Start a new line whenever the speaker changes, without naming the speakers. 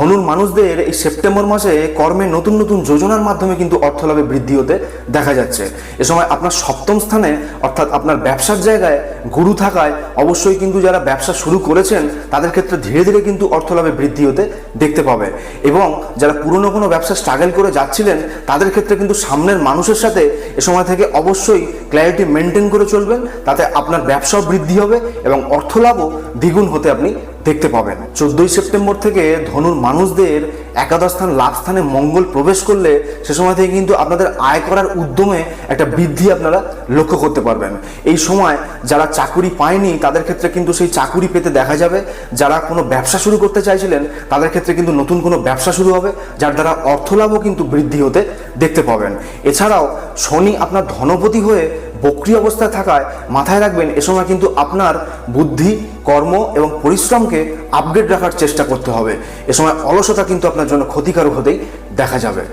ধনুর মানুষদের এই সেপ্টেম্বর মাসে কর্মে নতুন নতুন যোজনার মাধ্যমে কিন্তু অর্থলাভে বৃদ্ধি হতে দেখা যাচ্ছে। এ সময় আপনার সপ্তম স্থানে, অর্থাৎ আপনার ব্যবসার জায়গায় গুরু থাকায় অবশ্যই কিন্তু যারা ব্যবসা শুরু করেছেন, তাদের ক্ষেত্রে ধীরে ধীরে কিন্তু অর্থলাভে বৃদ্ধি হতে দেখতে পাবে। এবং যারা পুরনো কোনো ব্যবসা স্ট্রাগল করে যাচ্ছিলেন, তাদের ক্ষেত্রে কিন্তু সামনের মানুষের সাথে এ সময় থেকে অবশ্যই ক্ল্যারিটি মেনটেন করে চলবেন, তাতে আপনার ব্যবসাও বৃদ্ধি হবে এবং অর্থলাভও দ্বিগুণ হতে আপনি দেখতে পাবেন। চোদ্দই সেপ্টেম্বর থেকে ধনুর মানুষদের একাদশ স্থান, লাভ স্থানে মঙ্গল প্রবেশ করলে সে সময় থেকে কিন্তু আপনাদের আয় করার উদ্যমে একটা বৃদ্ধি আপনারা লক্ষ্য করতে পারবেন। এই সময় যারা চাকুরি পায়নি, তাদের ক্ষেত্রে কিন্তু সেই চাকুরি পেতে দেখা যাবে। যারা কোনো ব্যবসা শুরু করতে চাইছিলেন, তাদের ক্ষেত্রে কিন্তু নতুন কোনো ব্যবসা শুরু হবে, যার দ্বারা অর্থলাভও কিন্তু বৃদ্ধি হতে দেখতে পাবেন। এছাড়াও শনি আপনার ধনপতি হয়ে বক্রি অবস্থায় থাকায় মাথায় রাখবেন, এ সময় কিন্তু আপনার বুদ্ধি, কর্ম এবং পরিশ্রমকে আপগ্রেড রাখার চেষ্টা করতে হবে। এ সময় অলসতা কিন্তু আপনার জন্য ক্ষতিকারক হতেই দেখা যাবে।